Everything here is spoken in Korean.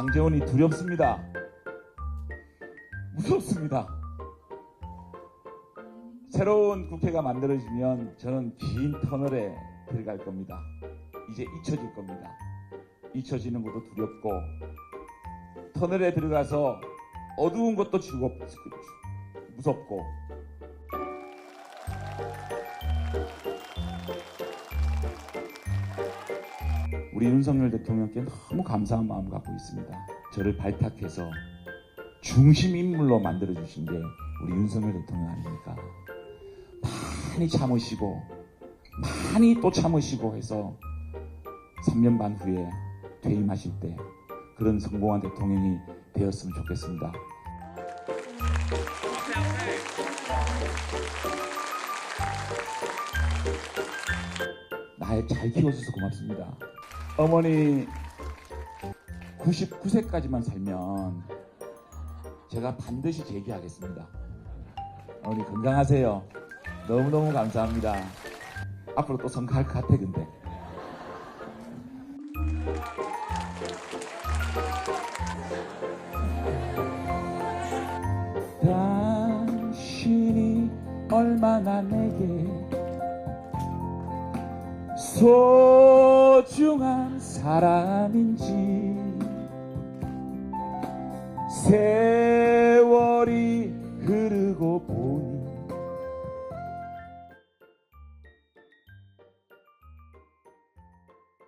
장재원이 두렵습니다. 무섭습니다. 새로운 국회가 만들어지면 저는 긴 터널에 들어갈 겁니다. 이제 잊혀질 겁니다. 잊혀지는 것도 두렵고 터널에 들어가서 어두운 것도 즐겁, 무섭고 우리 윤석열 대통령께 너무 감사한 마음 갖고 있습니다. 저를 발탁해서 중심 인물로 만들어 주신 게 우리 윤석열 대통령 아닙니까? 많이 참으시고 많이 또 참으시고 해서 3년 반 후에 퇴임하실 때 그런 성공한 대통령이 되었으면 좋겠습니다. 날잘 키워줘서 고맙습니다. 어머니 99세까지만 살면 제가 반드시 재기하겠습니다. 어머니 건강하세요. 너무너무 감사합니다. 앞으로 또 성가할 것 같아 근데. 당신이 얼마나 내게 소중한 사람인지